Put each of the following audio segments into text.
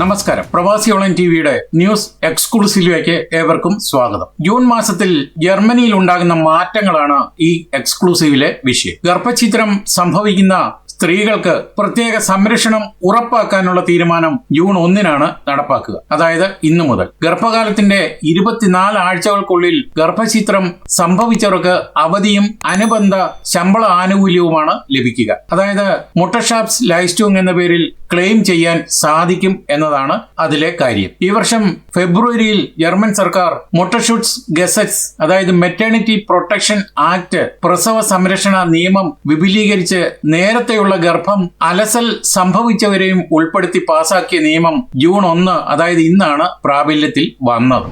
നമസ്കാരം. പ്രവാസി ഓൺലൈൻ ടിവിയുടെ ന്യൂസ് എക്സ്ക്ലൂസീവിലേക്ക് ഏവർക്കും സ്വാഗതം. ജൂൺ മാസത്തിൽ ജർമ്മനിയിൽ ഉണ്ടാകുന്ന മാറ്റങ്ങളാണ് ഈ എക്സ്ക്ലൂസീവിലെ വിഷയം. ഗർഭചിത്രം സംഭവിക്കുന്ന സ്ത്രീകൾക്ക് പ്രത്യേക സംരക്ഷണം ഉറപ്പാക്കാനുള്ള തീരുമാനം ജൂൺ ഒന്നിനാണ് നടപ്പാക്കുക. അതായത് ഇന്നു മുതൽ. ഗർഭകാലത്തിന്റെ ഇരുപത്തിനാല് ആഴ്ചകൾക്കുള്ളിൽ ഗർഭചിത്രം സംഭവിച്ചവർക്ക് അവധിയും അനുബന്ധ ശമ്പള ആനുകൂല്യവുമാണ് ലഭിക്കുക. അതായത് മുട്ടഷാപ്സ് ലൈസ്റ്റോങ് എന്ന പേരിൽ ക്ലെയിം ചെയ്യാൻ സാധിക്കും എന്നതാണ് അതിലെ കാര്യം. ഈ വർഷം ഫെബ്രുവരിയിൽ ജർമ്മൻ സർക്കാർ മൊട്ടഷൂട്ട്സ് ഗസറ്റ്സ് അതായത് മെറ്റേണിറ്റി പ്രൊട്ടക്ഷൻ ആക്ട് പ്രസവ സംരക്ഷണ നിയമം വിപുലീകരിച്ച് നേരത്തെയുള്ള ഗർഭം അലസൽ സംഭവിച്ചവരെയും ഉൾപ്പെടുത്തി പാസാക്കിയ നിയമം ജൂൺ ഒന്ന് അതായത് ഇന്നാണ് പ്രാബല്യത്തിൽ വന്നത്.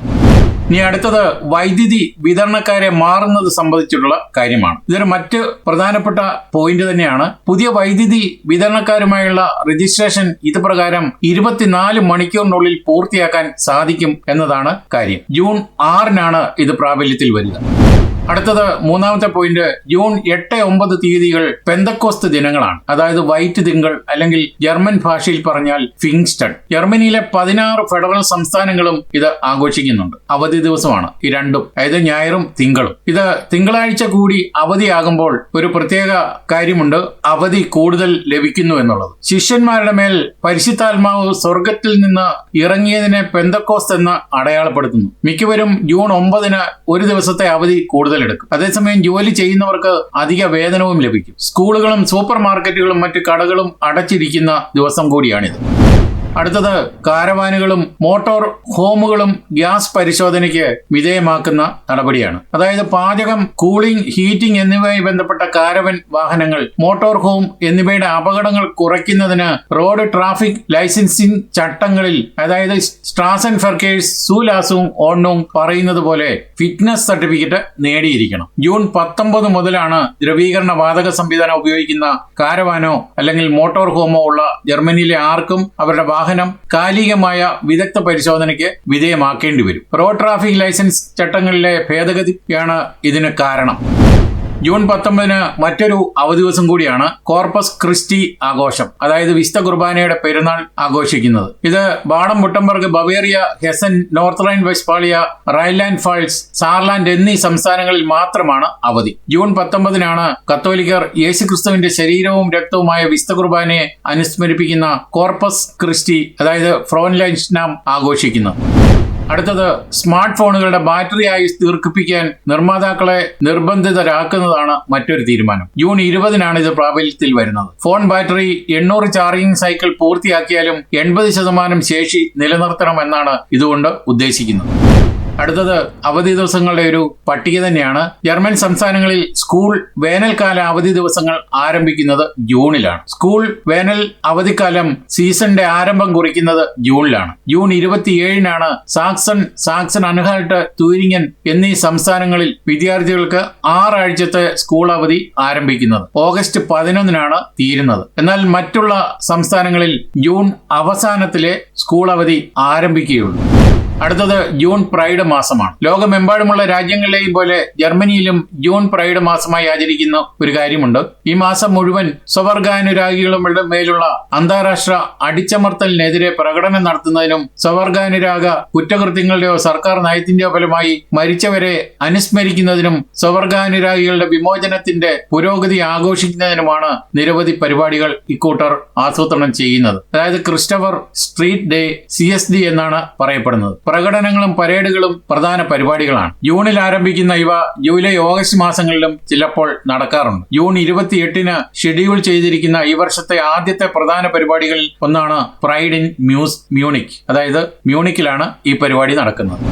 ഇനി അടുത്തത് വൈദ്യുതി വിതരണക്കാരെ മാറുന്നത് സംബന്ധിച്ചിട്ടുള്ള കാര്യമാണ്. ഇതൊരു മറ്റ് പ്രധാനപ്പെട്ട പോയിന്റ് തന്നെയാണ്. പുതിയ വൈദ്യുതി വിതരണക്കാരുമായുള്ള രജിസ്ട്രേഷൻ ഇത് പ്രകാരം ഇരുപത്തിനാല് മണിക്കൂറിനുള്ളിൽ പൂർത്തിയാക്കാൻ സാധിക്കും എന്നതാണ് കാര്യം. ജൂൺ ആറിനാണ് ഇത് പ്രാബല്യത്തിൽ വരിക അടുത്തത് മൂന്നാമത്തെ പോയിന്റ് ജൂൺ എട്ട് ഒമ്പത് തീയതികൾ പെന്തക്കോസ്ത് ദിനങ്ങളാണ്. അതായത് വൈറ്റ് തിങ്കൾ അല്ലെങ്കിൽ ജർമ്മൻ ഭാഷയിൽ പറഞ്ഞാൽ ഫിങ്സ്റ്റൺ ജർമ്മനിയിലെ പതിനാറ് ഫെഡറൽ സംസ്ഥാനങ്ങളും ഇത് ആഘോഷിക്കുന്നുണ്ട്. അവധി ദിവസമാണ് ഈ രണ്ടും. അതായത് ഞായറും തിങ്കളും. ഇത് തിങ്കളാഴ്ച കൂടി അവധിയാകുമ്പോൾ ഒരു പ്രത്യേക കാര്യമുണ്ട്. അവധി കൂടുതൽ ലഭിക്കുന്നു എന്നുള്ളത്. ശിഷ്യന്മാരുടെ മേൽ പരിശുദ്ധാത്മാവ് സ്വർഗത്തിൽ നിന്ന് ഇറങ്ങിയതിനെ പെന്തക്കോസ്ത് എന്ന് അടയാളപ്പെടുത്തുന്നു. മിക്കവരും ജൂൺ ഒമ്പതിന് ഒരു ദിവസത്തെ അവധി കൂടുതൽ എടുക്കും അതേസമയം ജോലി ചെയ്യുന്നവർക്ക് അധിക വേതനവും ലഭിക്കും. സ്കൂളുകളും സൂപ്പർ മാർക്കറ്റുകളും മറ്റ് കടകളും അടച്ചിരിക്കുന്ന ദിവസം കൂടിയാണിത്. അടുത്തത് കാരവാനുകളും മോട്ടോർ ഹോമുകളും ഗ്യാസ് പരിശോധനയ്ക്ക് വിധേയമാക്കുന്ന നടപടിയാണ്. അതായത് പാചകം കൂളിംഗ് ഹീറ്റിംഗ് എന്നിവയുമായി ബന്ധപ്പെട്ട കാരവൻ വാഹനങ്ങൾ മോട്ടോർ ഹോം എന്നിവയുടെ അപകടങ്ങൾ കുറയ്ക്കുന്നതിന് റോഡ് ട്രാഫിക് ലൈസൻസിംഗ് ചട്ടങ്ങളിൽ അതായത് സ്ട്രാസൻ ഫെർക്കേഴ്സ് സൂലാസും ഓണ്ണും പറയുന്നത് പോലെ ഫിറ്റ്നസ് സർട്ടിഫിക്കറ്റ് നേടിയിരിക്കണം. ജൂൺ പത്തൊമ്പത് മുതലാണ് ദ്രവീകരണ വാതക സംവിധാനം ഉപയോഗിക്കുന്ന കാരവാനോ അല്ലെങ്കിൽ മോട്ടോർ ഹോമോ ഉള്ള ജർമ്മനിയിലെ ആർക്കും അവരുടെ കാലികമായ വിദഗ്ധ പരിശോധനയ്ക്ക് വിധേയമാക്കേണ്ടി വരും. റോഡ് ട്രാഫിക് ലൈസൻസ് ചട്ടങ്ങളിലെ ഭേദഗതിയാണ് ഇതിന് കാരണം. ജൂൺ പത്തൊമ്പതിന് മറ്റൊരു അവധി ദിവസം കൂടിയാണ് കോർപ്പസ് ക്രിസ്റ്റി ആഘോഷം അതായത് വിശുദ്ധ കുർബാനയുടെ പെരുന്നാൾ ആഘോഷിക്കുന്നത്. ഇത് Baden Württemberg Bavaria Hessen North Rhine Westphalia Rhineland Pfalz Saarland എന്നീ സംസ്ഥാനങ്ങളിൽ മാത്രമാണ് അവധി. ജൂൺ പത്തൊമ്പതിനാണ് കത്തോലിക്കർ യേശുക്രിസ്തുവിന്റെ ശരീരവും രക്തവുമായ വിശുദ്ധ കുർബാനയെ അനുസ്മരിപ്പിക്കുന്ന കോർപ്പസ് ക്രിസ്റ്റി അതായത് ഫ്രോൻലൈൻസ്നാം ആഘോഷിക്കുന്നത്. അടുത്തത് സ്മാർട്ട് ഫോണുകളുടെ ബാറ്ററി ആയുസ് ദീർഘിപ്പിക്കാൻ നിർമ്മാതാക്കളെ നിർബന്ധിതരാക്കുന്നതാണ് മറ്റൊരു തീരുമാനം. ജൂൺ ഇരുപതിനാണ് ഇത് പ്രാബല്യത്തിൽ വരുന്നത്. ഫോൺ ബാറ്ററി എണ്ണൂറ് ചാർജിംഗ് സൈക്കിൾ പൂർത്തിയാക്കിയാലും എൺപത് ശതമാനം ശേഷി നിലനിർത്തണമെന്നാണ് ഇതുകൊണ്ട് ഉദ്ദേശിക്കുന്നത്. അടുത്തത് അവധി ദിവസങ്ങളുടെ ഒരു പട്ടിക തന്നെയാണ്. ജർമ്മൻ സംസ്ഥാനങ്ങളിൽ സ്കൂൾ വേനൽക്കാല അവധി ദിവസങ്ങൾ ആരംഭിക്കുന്നത് ജൂണിലാണ്. സ്കൂൾ വേനൽ അവധിക്കാലം സീസണിന്റെ ആരംഭം കുറിക്കുന്നത് ജൂണിലാണ്. ജൂൺ ഇരുപത്തിയേഴിനാണ് സാക്സൺ സാക്സൺ അൻഹാൾട്ട് തൂരിങ്ങൻ എന്നീ സംസ്ഥാനങ്ങളിൽ വിദ്യാർത്ഥികൾക്ക് ആറാഴ്ചത്തെ സ്കൂൾ അവധി ആരംഭിക്കുന്നത്. ഓഗസ്റ്റ് പതിനൊന്നിനാണ് തീരുന്നത്. എന്നാൽ മറ്റുള്ള സംസ്ഥാനങ്ങളിൽ ജൂൺ അവസാനത്തിലെ സ്കൂൾ അവധി ആരംഭിക്കുകയുള്ളൂ. അടുത്തത് ജൂൺ പ്രൈഡ് മാസമാണ്. ലോകമെമ്പാടുമുള്ള രാജ്യങ്ങളിലെയും പോലെ ജർമ്മനിയിലും ജൂൺ പ്രൈഡ് മാസമായി ആചരിക്കുന്ന ഒരു കാര്യമുണ്ട്. ഈ മാസം മുഴുവൻ സ്വവർഗാനുരാഗികളുടെ മേലുള്ള അന്താരാഷ്ട്ര അടിച്ചമർത്തലിനെതിരെ പ്രകടനം നടത്തുന്നതിനും സ്വവർഗാനുരാഗ കുറ്റകൃത്യങ്ങളുടെയോ സർക്കാർ നയത്തിന്റെയോ ഫലമായി മരിച്ചവരെ അനുസ്മരിക്കുന്നതിനും സ്വവർഗാനുരാഗികളുടെ വിമോചനത്തിന്റെ പുരോഗതി ആഘോഷിക്കുന്നതിനുമാണ് നിരവധി പരിപാടികൾ ഇക്കൂട്ടർ ആസൂത്രണം ചെയ്യുന്നത്. അതായത് ക്രിസ്റ്റഫർ സ്ട്രീറ്റ് ഡേ സി എന്നാണ് പറയപ്പെടുന്നത്. പ്രകടനങ്ങളും പരേഡുകളും പ്രധാന പരിപാടികളാണ്. ജൂണിൽ ആരംഭിക്കുന്ന ഇവ ജൂലൈ ഓഗസ്റ്റ് മാസങ്ങളിലും ചിലപ്പോൾ നടക്കാറുണ്ട്. ജൂൺ ഇരുപത്തിയെട്ടിന് ഷെഡ്യൂൾ ചെയ്തിരിക്കുന്ന ഈ വർഷത്തെ ആദ്യത്തെ പ്രധാന പരിപാടികളിൽ ഒന്നാണ് പ്രൈഡ് ഇൻ മ്യൂസ് മ്യൂണിക് അതായത് മ്യൂണിക്കിലാണ് ഈ പരിപാടി നടക്കുന്നത്.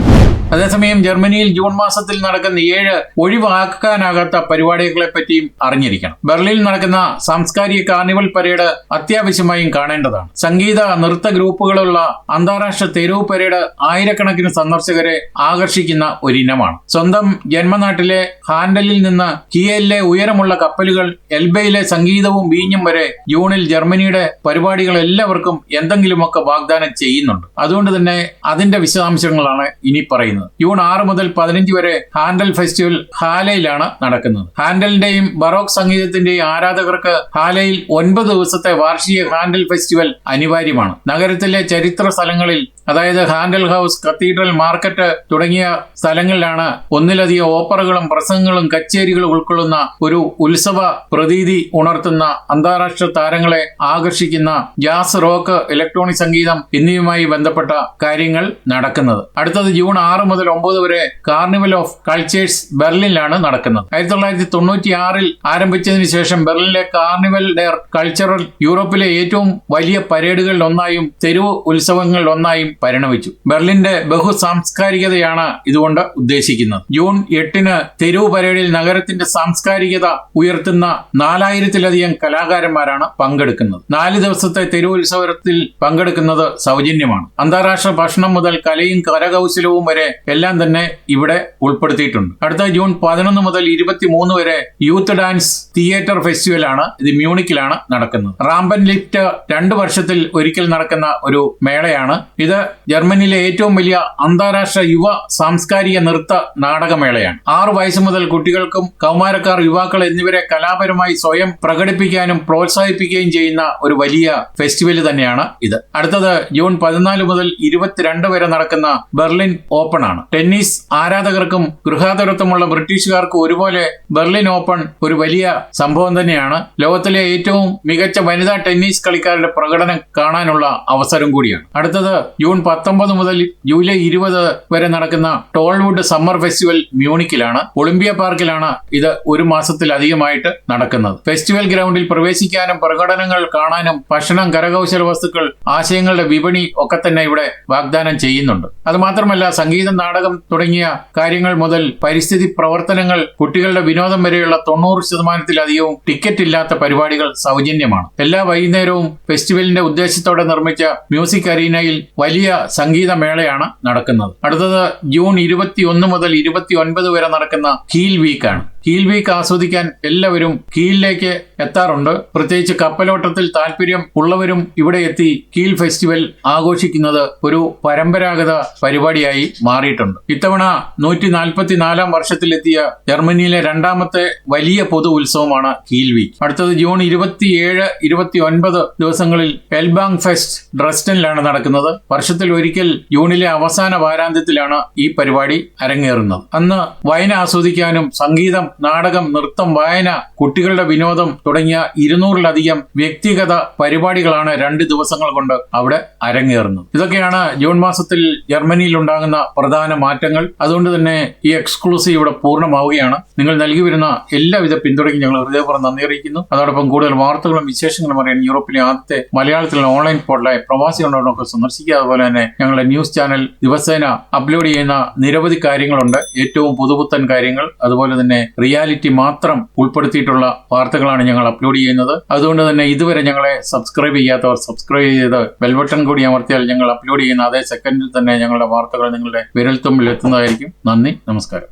അതേസമയം ജർമ്മനിയിൽ ജൂൺ മാസത്തിൽ നടക്കുന്ന ഏഴ് ഒഴിവാക്കാനാകാത്ത പരിപാടികളെ പറ്റിയും അറിഞ്ഞിരിക്കണം. ബെർലിനിൽ നടക്കുന്ന സാംസ്കാരിക കാർണിവൽ പരേഡ് അത്യാവശ്യമായും കാണേണ്ടതാണ്. സംഗീത നൃത്ത ഗ്രൂപ്പുകളുള്ള അന്താരാഷ്ട്ര തെരുവ് പരേഡ് ആയിരക്കണക്കിന് സന്ദർശകരെ ആകർഷിക്കുന്ന ഒരിനമാണ്. സ്വന്തം ജന്മനാട്ടിലെ ഹാൻഡലിൽ നിന്ന് കിയലിലെ ഉയരമുള്ള കപ്പലുകൾ എൽബയിലെ സംഗീതവും വീഞ്ഞും വരെ ജൂണിൽ ജർമ്മനിയുടെ പരിപാടികൾ എല്ലാവർക്കും എന്തെങ്കിലുമൊക്കെ വാഗ്ദാനം ചെയ്യുന്നുണ്ട്. അതുകൊണ്ട് തന്നെ അതിന്റെ വിശദാംശങ്ങളാണ് ഇനി പറയുന്നത്. നടക്കുന്നത് ജൂൺ ആറ് മുതൽ പതിനഞ്ച് വരെ ഹാൻഡൽ ഫെസ്റ്റിവൽ ഹാലയിലാണ് നടക്കുന്നത്. ഹാൻഡലിന്റെയും ബറോക്ക് സംഗീതത്തിന്റെയും ആരാധകർക്ക് ഹാലയിൽ ഒൻപത് ദിവസത്തെ വാർഷിക ഹാൻഡൽ ഫെസ്റ്റിവൽ അനിവാര്യമാണ്. നഗരത്തിലെ ചരിത്ര സ്ഥലങ്ങളിൽ അതായത് ഹാൻഡൽ ഹൗസ് കത്തീഡ്രൽ മാർക്കറ്റ് തുടങ്ങിയ സ്ഥലങ്ങളിലാണ് ഒന്നിലധികം ഓപ്പറകളും പ്രസംഗങ്ങളും കച്ചേരികളും ഉൾക്കൊള്ളുന്ന ഒരു ഉത്സവ പ്രതീതി ഉണർത്തുന്ന അന്താരാഷ്ട്ര താരങ്ങളെ ആകർഷിക്കുന്ന ജാസ് റോക്ക് ഇലക്ട്രോണിക് സംഗീതം എന്നിവയുമായി ബന്ധപ്പെട്ട കാര്യങ്ങൾ നടക്കുന്നത്. അടുത്തത് ജൂൺ ആറ് മുതൽ ഒമ്പത് വരെ കാർണിവൽ ഓഫ് കൾച്ചേഴ്സ് ബെർലിനിലാണ് നടക്കുന്നത്. ആയിരത്തി തൊള്ളായിരത്തി തൊണ്ണൂറ്റി ആറിൽ ആരംഭിച്ചതിന് ശേഷം ബെർലിനിലെ കാർണിവൽ ഡെയർ കൾച്ചറൽ യൂറോപ്പിലെ ഏറ്റവും വലിയ പരേഡുകളിൽ ഒന്നായും തെരുവ് ഉത്സവങ്ങളിൽ ഒന്നായും പരിണമിച്ചു. ബെർലിന്റെ ബഹു സാംസ്കാരികതയാണ് ഇതുകൊണ്ട് ഉദ്ദേശിക്കുന്നത്. ജൂൺ എട്ടിന് തെരുവ് പരേഡിൽ നഗരത്തിന്റെ സാംസ്കാരികത ഉയർത്തുന്ന നാലായിരത്തിലധികം കലാകാരന്മാരാണ് പങ്കെടുക്കുന്നത്. നാല് ദിവസത്തെ തെരുവ് ഉത്സവത്തിൽ പങ്കെടുക്കുന്നത് സൗജന്യമാണ്. അന്താരാഷ്ട്ര ഭക്ഷണം മുതൽ കലയും കരകൗശലവും വരെ എല്ലാം തന്നെ ഇവിടെ ഉൾപ്പെടുത്തിയിട്ടുണ്ട്. അടുത്ത ജൂൺ പതിനൊന്ന് മുതൽ ഇരുപത്തിമൂന്ന് വരെ യൂത്ത് ഡാൻസ് തിയേറ്റർ ഫെസ്റ്റിവൽ ആണ് ഇത് മ്യൂണിക്കിലാണ് നടക്കുന്നത്. റാംബൻ ലിഫ്റ്റ് രണ്ട് വർഷത്തിൽ ഒരിക്കൽ നടക്കുന്ന ഒരു മേളയാണ് ഇത്. ജർമ്മനിയിലെ ഏറ്റവും വലിയ അന്താരാഷ്ട്ര യുവ സാംസ്കാരിക നൃത്ത നാടകമേളയാണ്. ആറു വയസ്സ് മുതൽ കുട്ടികൾക്കും കൗമാരക്കാർ യുവാക്കൾ എന്നിവരെ കലാപരമായി സ്വയം പ്രകടിപ്പിക്കാനും പ്രോത്സാഹിപ്പിക്കുകയും ചെയ്യുന്ന ഒരു വലിയ ഫെസ്റ്റിവൽ തന്നെയാണ് ഇത്. അടുത്തത് ജൂൺ പതിനാല് മുതൽ ഇരുപത്തിരണ്ട് വരെ നടക്കുന്ന ബെർലിൻ ഓപ്പൺ ആണ് ടെന്നീസ് ആരാധകർക്കും ഗൃഹാതുരത്വമുള്ള ബ്രിട്ടീഷുകാർക്കും ഒരുപോലെ ബെർലിൻ ഓപ്പൺ ഒരു വലിയ സംഭവം തന്നെയാണ്. ലോകത്തിലെ ഏറ്റവും മികച്ച വനിതാ ടെന്നീസ് കളിക്കാരുടെ പ്രകടനം കാണാനുള്ള അവസരം കൂടിയാണ്. അടുത്തത് ജൂൺ പത്തൊമ്പത് മുതൽ ജൂലൈ ഇരുപത് വരെ നടക്കുന്ന ടോൾവുഡ് സമ്മർ ഫെസ്റ്റിവൽ മ്യൂണിക്കിലാണ്. ഒളിമ്പിയ പാർക്കിലാണ് ഇത് ഒരു മാസത്തിലധികമായിട്ട് നടക്കുന്നത്. ഫെസ്റ്റിവൽ ഗ്രൗണ്ടിൽ പ്രവേശിക്കാനും പ്രകടനങ്ങൾ കാണാനും ഭക്ഷണം കരകൗശല വസ്തുക്കൾ ആശയങ്ങളുടെ വിപണി ഒക്കെ തന്നെ ഇവിടെ വാഗ്ദാനം ചെയ്യുന്നുണ്ട്. അതുമാത്രമല്ല സംഗീതം നാടകം തുടങ്ങിയ കാര്യങ്ങൾ മുതൽ പരിസ്ഥിതി പ്രവർത്തനങ്ങൾ കുട്ടികളുടെ വിനോദം വരെയുള്ള തൊണ്ണൂറ് ശതമാനത്തിലധികവും ടിക്കറ്റ് ഇല്ലാത്ത പരിപാടികൾ സൗജന്യമാണ്. എല്ലാ വൈകുന്നേരവും ഫെസ്റ്റിവലിന്റെ ഉദ്ദേശത്തോടെ നിർമ്മിച്ച മ്യൂസിക് അരീനയിൽ വലിയ സംഗീതമേളയാണ് നടക്കുന്നത്. അടുത്തത് ജൂൺ ഇരുപത്തി ഒന്ന് മുതൽ ഇരുപത്തി ഒൻപത് വരെ നടക്കുന്ന ഹീൽ വീക്കാണ്. ഹീൽ വീക്ക് ആസ്വദിക്കാൻ എല്ലാവരും കീലിലേക്ക് എത്താറുണ്ട്. പ്രത്യേകിച്ച് കപ്പലോട്ടത്തിൽ താല്പര്യം ഉള്ളവരും ഇവിടെ എത്തി കീൽ ഫെസ്റ്റിവൽ ആഘോഷിക്കുന്നത് ഒരു പരമ്പരാഗത പരിപാടിയായി മാറിയിട്ടുണ്ട്. ഇത്തവണ നൂറ്റി നാൽപ്പത്തി നാലാം വർഷത്തിലെത്തിയ ജർമ്മനിയിലെ രണ്ടാമത്തെ വലിയ പൊതു ഉത്സവമാണ് കീൽ വീക്ക് അടുത്തത് ജൂൺ ഇരുപത്തിയേഴ് ഇരുപത്തി ഒൻപത് ദിവസങ്ങളിൽ എൽബാങ് ഫെസ്റ്റ് ഡ്രസ്റ്റനിലാണ് നടക്കുന്നത്. വർഷത്തിൽ ഒരിക്കൽ ജൂണിലെ അവസാന വാരാന്ത്യത്തിലാണ് ഈ പരിപാടി അരങ്ങേറുന്നത്. അന്ന് വയന ആസ്വദിക്കാനും സംഗീതം നാടകം നൃത്തം വായന കുട്ടികളുടെ വിനോദം തുടങ്ങിയ ഇരുന്നൂറിലധികം വ്യക്തിഗത പരിപാടികളാണ് രണ്ട് ദിവസങ്ങൾ കൊണ്ട് അവിടെ അരങ്ങേറുന്നത്. ഇതൊക്കെയാണ് ജൂൺ മാസത്തിൽ ജർമ്മനിയിൽ ഉണ്ടാകുന്ന പ്രധാന മാറ്റങ്ങൾ. അതുകൊണ്ട് തന്നെ ഈ എക്സ്ക്ലൂസീവ് ഇവിടെ പൂർണമാവുകയാണ്. നിങ്ങൾ നൽകി വരുന്ന എല്ലാവിധ പിന്തുണയ്ക്കും ഞങ്ങൾ ഹൃദയപൂർവം നന്ദി അറിയിക്കുന്നു. അതോടൊപ്പം കൂടുതൽ വാർത്തകളും വിശേഷങ്ങളും അറിയാൻ യൂറോപ്പിലെ ആദ്യത്തെ മലയാളത്തിലുള്ള ഓൺലൈൻ പോർട്ടലായ പ്രവാസി ഉണ്ടോടൊക്കെ സന്ദർശിക്കുക അതുപോലെ തന്നെ ഞങ്ങളുടെ ന്യൂസ് ചാനൽ ദിവസേന അപ്ലോഡ് ചെയ്യുന്ന നിരവധി കാര്യങ്ങളുണ്ട്. ഏറ്റവും പുതുപുത്തൻ കാര്യങ്ങൾ. അതുപോലെ തന്നെ റിയാലിറ്റി മാത്രം ഉൾപ്പെടുത്തിയിട്ടുള്ള വാർത്തകളാണ് ഞങ്ങൾ അപ്ലോഡ് ചെയ്യുന്നത്. അതുകൊണ്ട് തന്നെ ഇതുവരെ ഞങ്ങളെ സബ്സ്ക്രൈബ് ചെയ്യാത്തവർ സബ്സ്ക്രൈബ് ചെയ്ത് ബെൽബട്ടൺ കൂടി അമർത്തിയാൽ ഞങ്ങൾ അപ്ലോഡ് ചെയ്യുന്ന അതേ സെക്കൻഡിൽ തന്നെ ഞങ്ങളുടെ വാർത്തകൾ നിങ്ങളുടെ വിരൽത്തുമ്പിൽ എത്തുന്നതായിരിക്കും. നന്ദി നമസ്കാരം.